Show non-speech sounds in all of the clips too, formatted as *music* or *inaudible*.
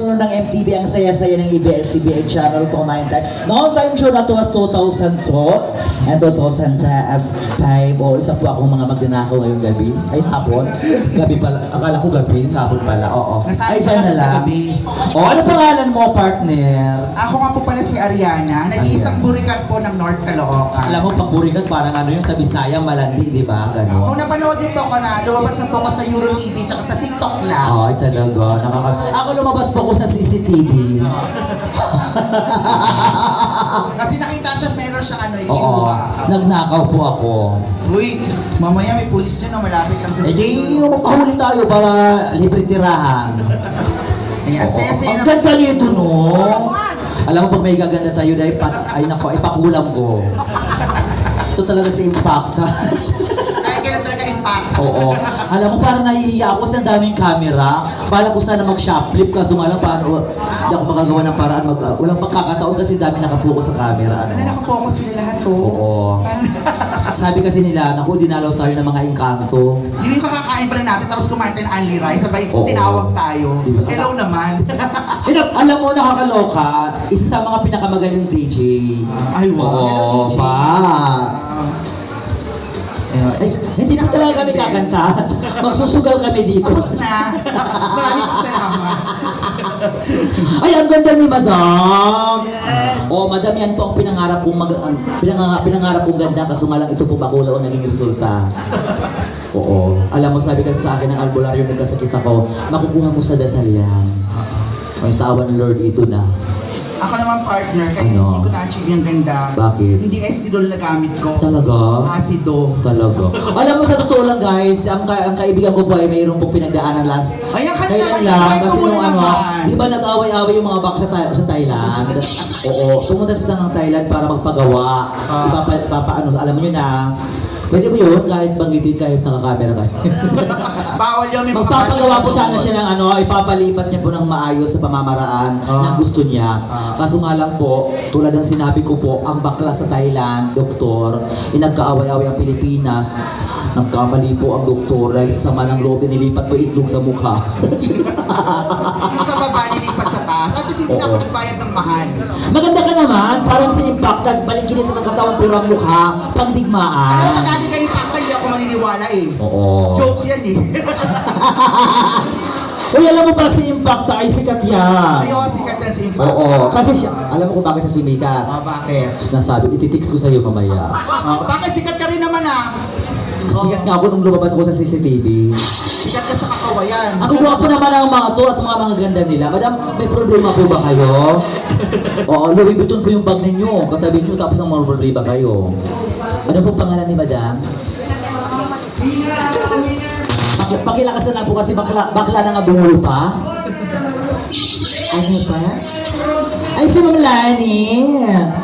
Puno ng MTV ang saya-saya ng ABS-CBN channel po 9 time. Noong time show na to was 2002 and 2005. O isa po akong mga magnanakaw ngayong gabi. Ay hapon. Gabi pala. Akala ko gabi. Hapon pala. Oo. Ay dyan na lang. gabi. O ano pangalan mo partner? Ako nga po pala si Ariana, nag-iisang burikat po ng North Caloocan. Alam mo pag burikat parang ano yung sa Bisaya malandi, di ba? Ganon. Kung napanood din po ko na, lumabas na po ako sa Euro TV tsaka sa TikTok lang. Ay, talaga. Nakaka... Ako lumabas pa ko sa CCTV. Kasi nakita siya, meron siya ano, yung Oo. kinuha. Nagnakaw po ako. Uy, mamaya may pulis dyan na malapit lang sa Eh di, mapahuli tayo para libre tirahan. Ayan, Oo. sese Ang na. ganda nito, no? Alam mo, pag may gaganda tayo dahil, pat, ay nako, ipakulam ko. Ito talaga si Impact. *laughs* Oo. Alam mo, parang nahihiya ako sa daming camera. Bala ko sana mag-shop flip kaso nga lang paano, hindi ako makagawa ng paraan. Mag, uh, walang pagkakataon kasi dami nakapokus sa camera. Ano, Ano? nakafocus sila lahat to. Oo. Sabi kasi nila, naku, dinalaw tayo ng mga engkanto. Yung yung kakakain pala natin tapos kumain tayo ng rice, sabay Oo. tinawag tayo. Hello naman. *laughs* Eh, na- alam mo, nakakaloka, isa sa mga pinakamagaling DJ. Ay, wow. Hello, Oo, DJ. pa. Eh, hindi na talaga kami kakanta. *laughs* Magsusugal kami dito. Tapos na. *laughs* Maraming salamat. *laughs* Ay, ang ganda ni Madam! Oh, Madam, yan po ang pinangarap kong mag ang pinangarap, pinangarap kong ganda kaso nga lang ito po bakula ang naging resulta. Oo. Alam mo, sabi kasi sa akin ng albularyo nagkasakit ako, makukuha mo sa dasal yan. May sa awa ng Lord ito na. Ako naman partner, kahit Ano? hindi ko na-achieve yung ganda. Bakit? Hindi Esquidol na gamit ko. Talaga? Acido. Talaga. Alam mo sa totoo lang guys, ang, ka- ang kaibigan ko po ay mayroon pong pinagdaanan last. Ay, ang kanina, Kailan lang, kasi muna nung ano, naman. di ba nag-away-away yung mga bak sa, Thai- sa Thailand? *laughs* Oo, pumunta sila ng Thailand para magpagawa. Ah. Ipapa, ipapa, ano, alam mo yun na, pwede mo yun kahit banggitin kahit nakakamera ka. *laughs* Bawal yun, may Magpapagawa po sana siya ng ano, ipapalipat niya po ng maayos na pamamaraan Ah. ng gusto niya. Ah. Kaso nga lang po, tulad ng sinabi ko po, ang bakla sa Thailand, doktor, inagkaaway-away ang Pilipinas. Nagkamali po ang doktor dahil sa sama ng loob, nilipat po itlog sa mukha. Yung *laughs* sa baba, least hindi na ako nagbayad ng mahal. Maganda ka naman, parang si Impact, balikin ito ng katawan pero ang mukha, Alam mo, pangdigmaan. magkano kayo hindi ako maniniwala eh. Oo. Joke yan eh. *laughs* Uy, alam mo ba si Impact ay sikat yan? Ayaw sikat yan si Impact. Oo, kasi siya, alam mo kung bakit siya sumikat? Ah, bakit? Sinasabi, ititix ko sa'yo mamaya. Ah, bakit sikat ka rin naman ah? Sikat nga ako nung lumabas ako sa CCTV. Sikat ka sa kakawayan. Ang gwapo naman ang mga to at mga mga ganda nila. Madam, may problema po ba kayo? *laughs* Oo, Louis Vuitton po yung bag ninyo. Katabi nyo tapos ang mga problema kayo. Ano po pangalan ni Madam? Paki, pakilakasan na po kasi bakla, bakla na nga bumul pa. Ano pa? Ay, si Ma'am Lani.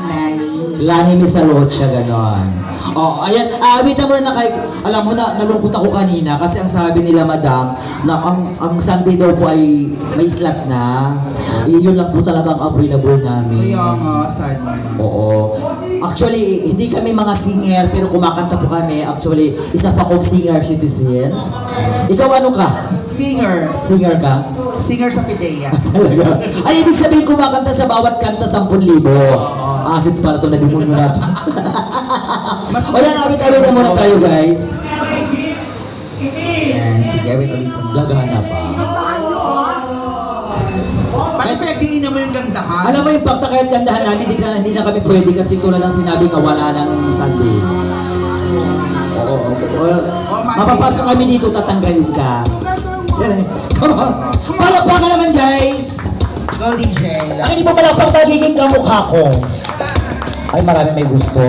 Lani. Lani Misarocha, ganon. Oh, ayan, aawitan mo na kay, alam mo na, nalungkot ako kanina kasi ang sabi nila, madam, na ang, ang Sunday daw po ay may slot na. Eh, yun lang po talaga ang available namin. Kaya nga, sad naman. Oo. Actually, hindi kami mga singer, pero kumakanta po kami. Actually, isa pa akong singer citizens. Ikaw ano ka? Singer. Singer ka? Singer sa Pidea. *laughs* Talaga. Ay, ibig sabihin kumakanta sa bawat kanta 10,000. Asit para to, nabimun mo na to. *laughs* Mas O yan, awit-awit na muna tayo guys. Yan, sige, wait ulit. Gagana pa. Bakit pinagdiinan mo yung ganda ha? Alam mo yung pakta kahit gandahan namin, hindi na, hindi na kami pwede kasi tulad ng sinabi nga wala ng Sunday. Oo, oo. oo. Mapapasok kami dito, tatanggalin ka. Palakpakan naman guys! Go DJ. Ang hindi mo malapang magiging kamukha ko. Ay, marami may gusto.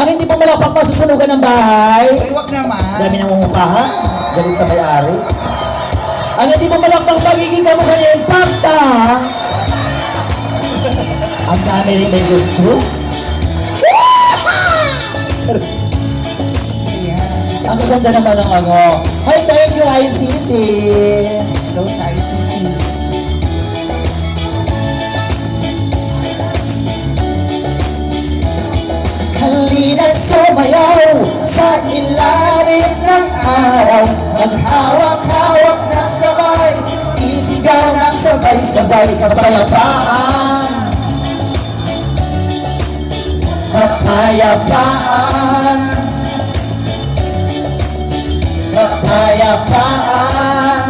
Ang hindi mo malapang masusunugan ng bahay. Ay, wag naman. Dami nang umupahan. Galit sa may-ari. Ang hindi mo malakpang pagiging kamukha niya yung pakta. Ang dami rin may gusto. Ang ganda naman ng ano. Hi, thank you, ICT. Go sa Halina't sumayaw sa ilalim ng araw. Maghawak-hawak ng kamay Isigaw ng sabay-sabay kapayapaan. Kapayapaan. Kapayapaan.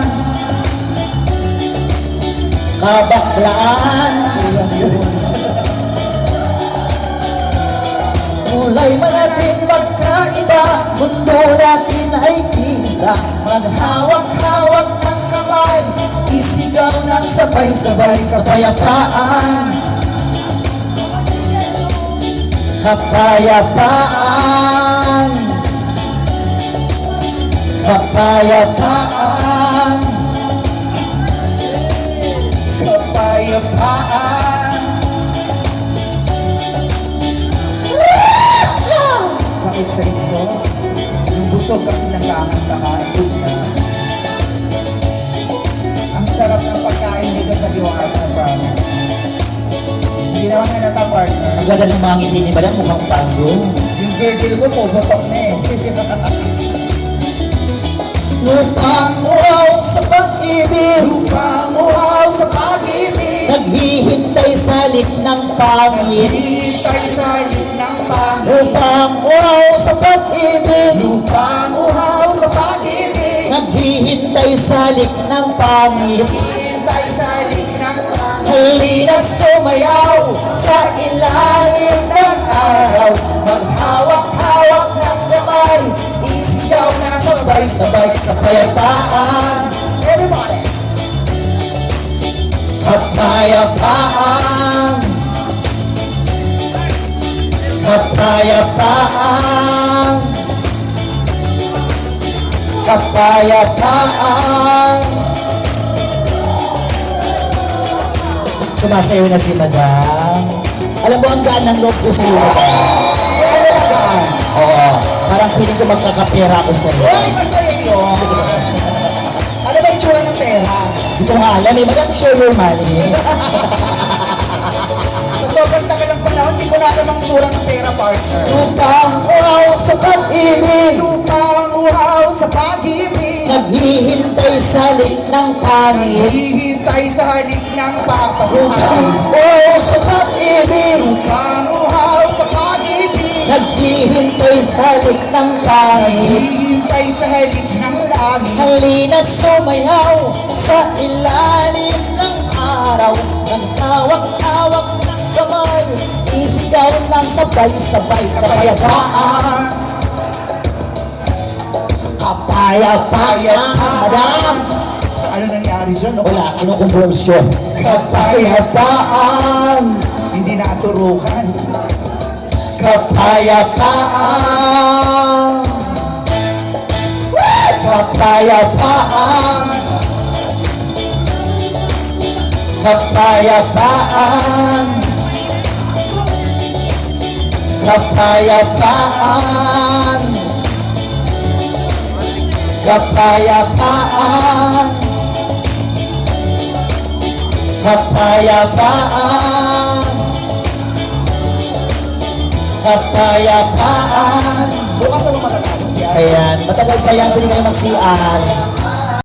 Kabaklaan Kulay man natin magkaiba Mundo natin ay isa. Maghawak-hawak ng kamay Isigaw ng sabay-sabay Kapayapaan. Kapayapaan. Kapayapaan. Kapayapaan Yung busog ang pinagkakanta ka. Ang sarap ng pagkain dito sa Diwata Province. Hindi naman na nata partner. Ang ganda ng mga ngiti ni Madam, mukhang tango. Yung gurgle ko, puputok na eh. Lupang wow sa pag-ibig Lupang uhaw sa pag-ibig. Naghihintay sa lit ng pangit Lupang wow sa pag-ibig Lupang uhaw sa pag-ibig. Naghihintay sa ng pangit Hintay sa ng pangit. Halina sumayaw sa ilalim ng araw Maghawak-hawak ng kamay Isigaw na sabay-sabay kapayapaan Everybody! Kapayapaan Kapayapaan Kapayapaan Sumasayaw na si Madam. Alam mo, ang gaan ng loob ko sa iyo, Madam. Ano gaan? Oo. Parang piling ko magkakapera ako sa iyo. Uy, masaya yun. Ano ba yung tsura ng pera? Hindi ko nga alam eh. Madam, show your money. *laughs* Sa sobrang tagal ng panahon, hindi ko na alam ang tsura ng pera, partner. Upang wow sa pag-ibig. Lupang uhaw sa pag-ibig. Naghihintay sa lit ng pangit. Hihintay sa halik ng Upang papasakay. wow sa pag-ibig. Lupang uhaw sa pag-ibig. Naghihintay sa lit ng pangit. Hihintay sa halik ng langit. Halina't sumayaw sa ilalim ng araw Nang hawak-hawak ng kamay Isigaw ng sabay-sabay Kapayapaan Kapayapaan Madam Ano nangyari dyan? no? Wala, kinukonversiyon Kapayapaan Hindi naturukan. Kapayapaan Kapayapaan Kapayapaan Kapayapaan Kapayapaan Kapayapaan Kapayapaan Bukas ako matatapos yan. Ayan, matagal pa yan, pwede kayo mag-CR.